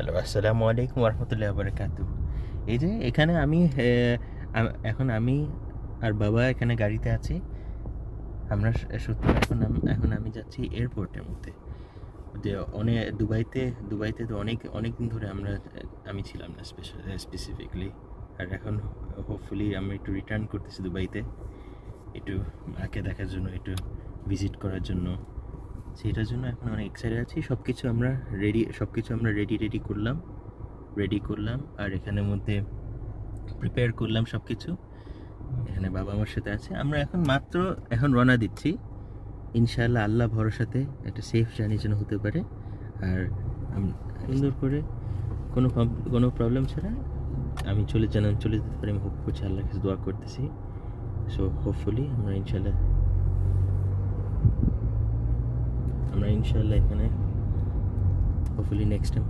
Hello আসসালামু আলাইকুম রহমতুল্লাহ বারকাতু এই যে এখানে আমি এখন আমি আর বাবা এখানে গাড়িতে আছি। আমরা সত্যি এখন এখন আমি যাচ্ছি এয়ারপোর্টের মধ্যে। যে অনেক দুবাইতে দুবাইতে তো অনেক অনেক দিন ধরে আমরা, আমি ছিলাম না স্পেশাল স্পেসিফিকলি আর এখন হোপফুলি আমি একটু রিটার্ন করতেছি দুবাইতে। একটু মাকে দেখার জন্য, একটু ভিজিট করার জন্য। সেটার জন্য এখন অনেক এক্সাইটেড আছি। সব কিছু আমরা রেডি সব কিছু আমরা রেডি রেডি করলাম রেডি করলাম, আর এখানের মধ্যে প্রিপেয়ার করলাম সব কিছু এখানে বাবা আমার সাথে আছে। আমরা এখন মাত্র এখন রওনা দিচ্ছি। ইনশাআল্লাহ আল্লাহ ভরসাতে একটা সেফ জার্নি যেন হতে পারে। আর সুন্দর করে কোনো কোনো প্রবলেম ছাড়া আমি চলে যেন, চলে যেতে পারি। আমি হোপ করছি আল্লাহ কাছে দোয়া করতেছি। সো হোপফুলি আমরা ইনশাআল্লাহ আমরা ইনশাআল্লাহ এখানে হোপফুলি নেক্সট টাইম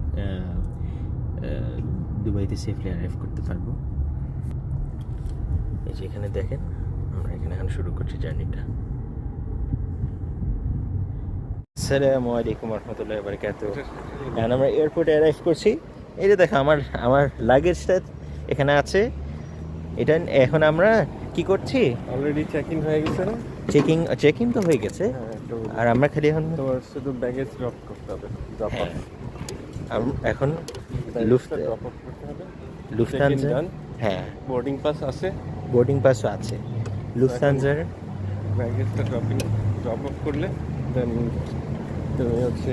দুবাইতে সেফলি অ্যারাইভ করতে পারব। এই যে এখানে দেখেন আমরা এখানে এখন শুরু করছি জার্নিটা। আসসালামু আলাইকুম রহমতুল্লাহ বারকাত এখন আমরা এয়ারপোর্টে অ্যারাইভ করছি। এই যে দেখো আমার আমার লাগেজটা এখানে আছে। এটা এখন আমরা কি করছি? অলরেডি চেক ইন হয়ে গেছে না? চেকিং চেকিং তো হয়ে গেছে। হ্যাঁ। আর আমরা খালি এখন? তোমার শুধু ব্যাগেজ ড্রপ করতে হবে ড্রপ হ্যাঁ, এখন লুফট ড্রপ করতে হবে। লুফতানজা হ্যাঁ। বোর্ডিং পাস আছে। বোর্ডিং পাসও আছে। লুফতানজার ব্যাগেজটা ড্রপিং ড্রপ অফ করলে দেন তুমি হচ্ছে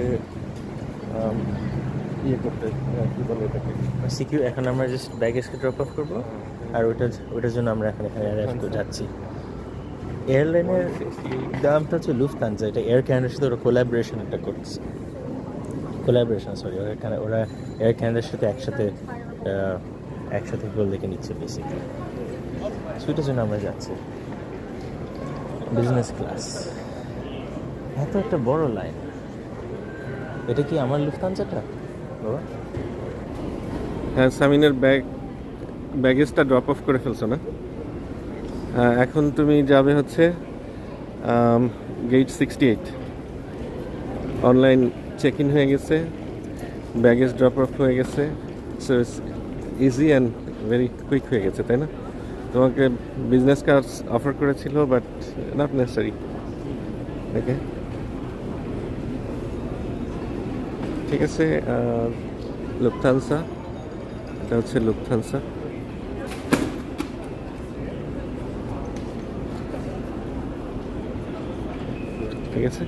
ইয়ে করতে কি বলে এটাকে? সিকিউ এখন আমরা জাস্ট ব্যাগেজকে ড্রপ অফ করব। আর ওটা ওটার জন্য আমরা এখন এখানে যাচ্ছি। এয়ারলাইনের দামটা হচ্ছে লুফতানজা এটা এয়ার ক্যানাডার সাথে ওরা কোলাবোরেশন একটা করছে। কোলাবোরেশন সরি ওরা ওরা এয়ার ক্যানাডার সাথে একসাথে একসাথে গোল দেখে নিচ্ছে বেসিক্যালি সেটার জন্য আমরা যাচ্ছি। বিজনেস ক্লাস এত একটা বড় লাইন এটা কি আমার লুফতানজাটা বাবা। হ্যাঁ সামিনের ব্যাগ ব্যাগেজটা ড্রপ অফ করে ফেলছো না? এখন তুমি যাবে হচ্ছে gate sixty eight online check in হয়ে গেছে ব্যাগেজ ড্রপ অফ হয়ে গেছে so easy and very quick হয়ে গেছে, তাই না? তোমাকে বিজনেস কার্ড অফার করেছিল বাট নট নেসেসারি ওকে ঠিক আছে লুপথানসা এটা হচ্ছে লুপথানসা ঠিক আছে?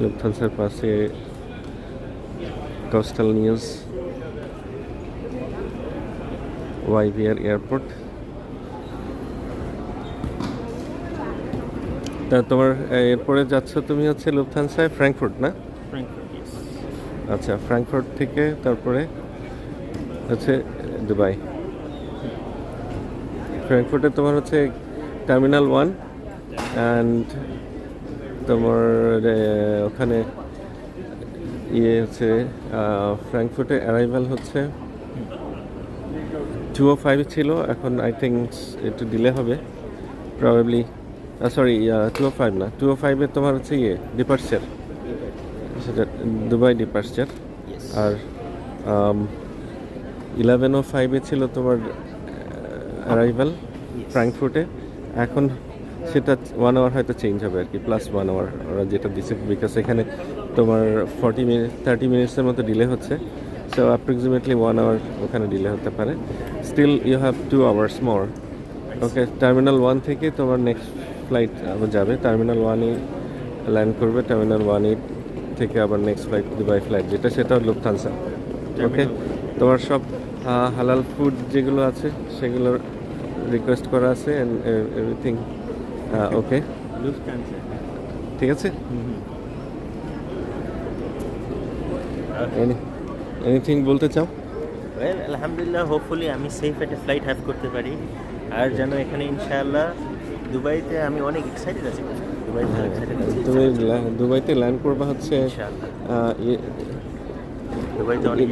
লুপথানসার পাশে কোস্টাল নিউজ ওয়াইভিআর এয়ারপোর্ট তা তোমার এরপরে যাচ্ছ তুমি হচ্ছে লুপথানসায় ফ্র্যাঙ্কফুর্ট না? আচ্ছা ফ্র্যাঙ্কফুর্ট থেকে তারপরে হচ্ছে দুবাই ফ্র্যাঙ্কফুর্টে তোমার হচ্ছে টার্মিনাল ওয়ান অ্যান্ড তোমার ওখানে ইয়ে হচ্ছে ফ্র্যাঙ্কফুর্টে অ্যারাইভাল হচ্ছে। টু ও ফাইভ ছিল এখন আই থিঙ্ক একটু ডিলে হবে probably sorry two O five না টু ও ফাইভে তোমার হচ্ছে ইয়ে ডিপার্চার সেটা দুবাই ডিপার্চার আর ইলেভেন ও ফাইভে ছিল তোমার অ্যারাইভাল ফ্র্যাঙ্কফুটে এখন সেটা ওয়ান আওয়ার হয়তো চেঞ্জ হবে আর কি প্লাস ওয়ান আওয়ার ওরা যেটা দিচ্ছে বিকজ এখানে তোমার ফর্টি মিনিট থার্টি মিনিটসের মতো ডিলে হচ্ছে সো অ্যাপ্রক্সিমেটলি ওয়ান আওয়ার ওখানে ডিলে হতে পারে। Still you have two hours more okay terminal one থেকে তোমার নেক্সট ফ্লাইট আবার যাবে টার্মিনাল ওয়ানে ল্যান্ড করবে টার্মিনাল ওয়ানে থেকে আবার নেক্সট ফ্লাইট দুবাই ফ্লাইট যেটা সেটা লুফথানসা ওকে তোমার সব হালাল ফুড যেগুলো আছে সেগুলোর রিকোয়েস্ট করা আছে অ্যান্ড এভরিথিং ওকে ঠিক আছে? এনিথিং বলতে চাও? ওয়েল আলহামদুলিল্লাহ হোপফুলি আমি সেফ একটা ফ্লাইট হ্যাভ করতে পারি। আর যেন এখানে ইনশাআল্লাহ দুবাইতে আমি অনেক এক্সাইটেড আছি। দুবাইতে হ্যাঁ, তুমি দুবাইতে ল্যান্ড করবা হচ্ছে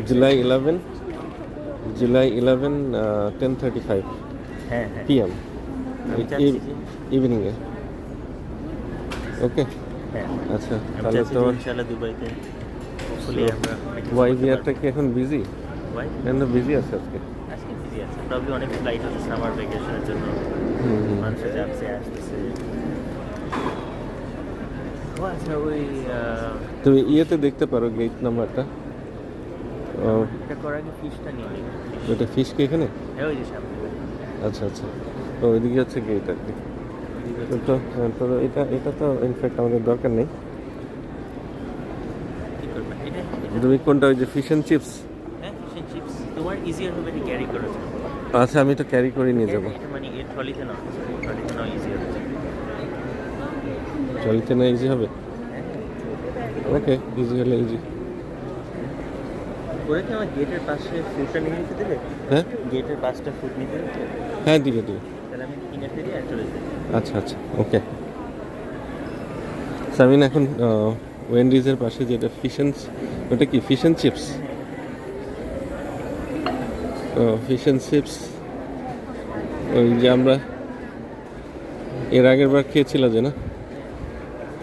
July eleven July eleven ten thirty five হ্যাঁ হ্যাঁ। পিএম আমি চাচ্ছি যে ইভিনিংয়ে ওকে হ্যাঁ। আচ্ছা তাহলে ইনশাআল্লাহ দুবাইতে হোপফুলি আমরা ওয়াই বিআরটা কি এখন বিজি ওয়াই এখন বিজি আছে আজকে? আজকে বিজি আছে। অনেক ফ্লাইট আছে সামার ভ্যাকেশনের জন্য। মানুষ যাচ্ছে আসতেছে। আচ্ছা তুমি ইয়েতে দেখতে পারো গেট নাম্বারটা। ও, এটা করার আগে ফিশটা নিয়ে ওটা ফিশ কি এখানে? হ্যাঁ ওই যে সামনে। আচ্ছা আচ্ছা। তো ওইদিকে হচ্ছে গেট আর কি। তো তো হ্যাঁ, তো এটা এটা তো ইনফ্যাক্ট আমাদের দরকার নেই। তুমি কোনটা ওই যে ফিশ অ্যান্ড চিপস হ্যাঁ চিপস তোমার ইজিয়ার হবে এটা ক্যারি আচ্ছা আমি এটা ক্যারি করে নিয়ে যাব। মানে ট্রলিতে না ট্রলিতে না ইজি হবে। না ইজি হবে? ওকে ইজি হলে ইজি কি আমার গেটের পাশে ফুডটা নিয়ে নিতে হ্যাঁ? গেটের পাশটা ফুড নিতে হ্যাঁ দিবে দিবে। তাহলে আমি কিনে আর চলে যাই। আচ্ছা আচ্ছা ওকে। সামিন, এখন ওয়েন্ডিজের পাশে যেটা ফিশ অ্যান্ড ওটা কি? Fish and chips fish and chips ওই যে আমরা এর আগের বার খেয়েছিল যে না?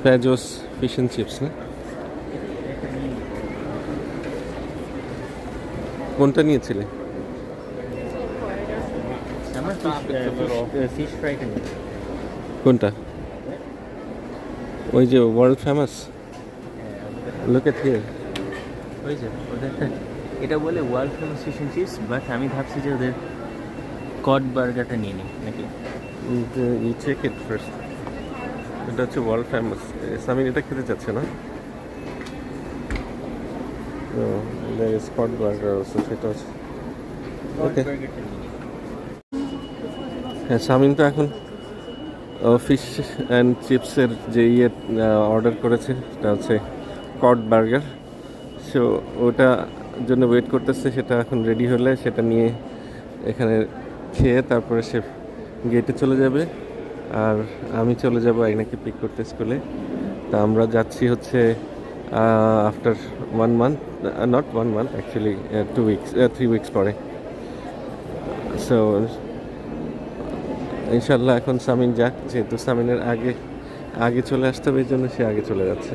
প্যাজোস ফিশ অ্যান্ড চিপস না? কোনটা নিয়েছিলে? আমার ফিশ ফ্রাইটা নিয়ে কোনটা? ওই যে world famous look at here ওই যে ওদের এটা বলে world famous fish and chips but আমি ভাবছি যে ওদের কড বার্গারটা নিয়ে নিই নাকি? ইউ চেক ইট ফার্স্ট এটা হচ্ছে ওয়ার্ল্ড ফেমাস সামিন এটা খেতে চাচ্ছে না? বার্গার আছে সেটা হচ্ছে কড Okay. বার্গারটা হ্যাঁ সামিন তো এখন ফিশ অ্যান্ড চিপসের যে ইয়ে অর্ডার করেছে, সেটা হচ্ছে কট বার্গার সো ওটা জন্য ওয়েট করতেছে, সেটা এখন রেডি হলে সেটা নিয়ে এখানে খেয়ে তারপরে সে গেটে চলে যাবে। আর আমি চলে যাব আইনাকে পিক করতে স্কুলে তা আমরা যাচ্ছি হচ্ছে after one month not one month actually two weeks three weeks পরে। সো ইনশাল্লাহ এখন সামিন যাক, যেহেতু সামিনের আগে আগে চলে আসতে হবে, এই জন্য সে আগে চলে যাচ্ছে।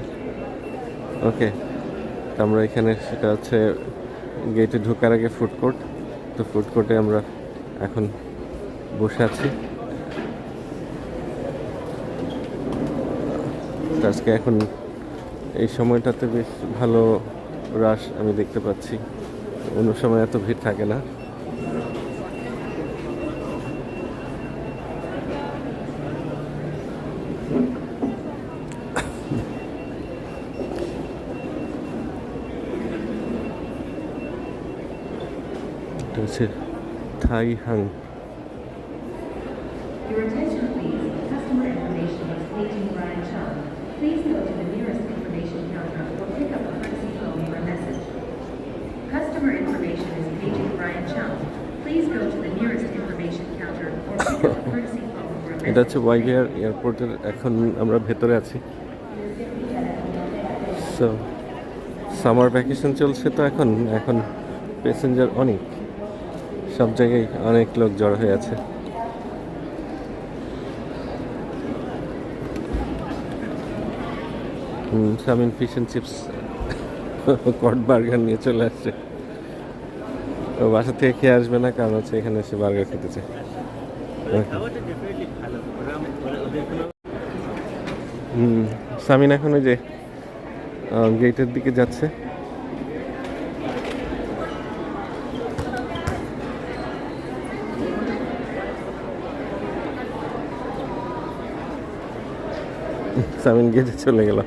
ওকে আমরা এখানে সেটা হচ্ছে গেটে ঢোকার আগে ফুড কোর্ট তো ফুড কোর্টে আমরা এখন বসে আছি। আজকে এখন এই সময়টাতে বেশ ভালো রাশ আমি দেখতে পাচ্ছি। অন্য সময় এত ভিড় থাকে না। Courtesy phone or এটা. হচ্ছে ওয়াইভিআর এয়ারপোর্টের এখন আমরা ভেতরে আছি। সো সামার ভ্যাকেশন চলছে তো এখন এখন প্যাসেঞ্জার অনেক। সব জায়গায় অনেক লোক জড়ো হয়ে আছে। Samin fish chips cod burger নিয়ে চলে আসছে। ও বাসা থেকে খেয়ে আসবে না, কারণ হচ্ছে এখানে এসে বার্গার খেতে চায় হুম, সামিন এখন ওই যে গেটের দিকে যাচ্ছে। সামিন গেটে চলে গেল।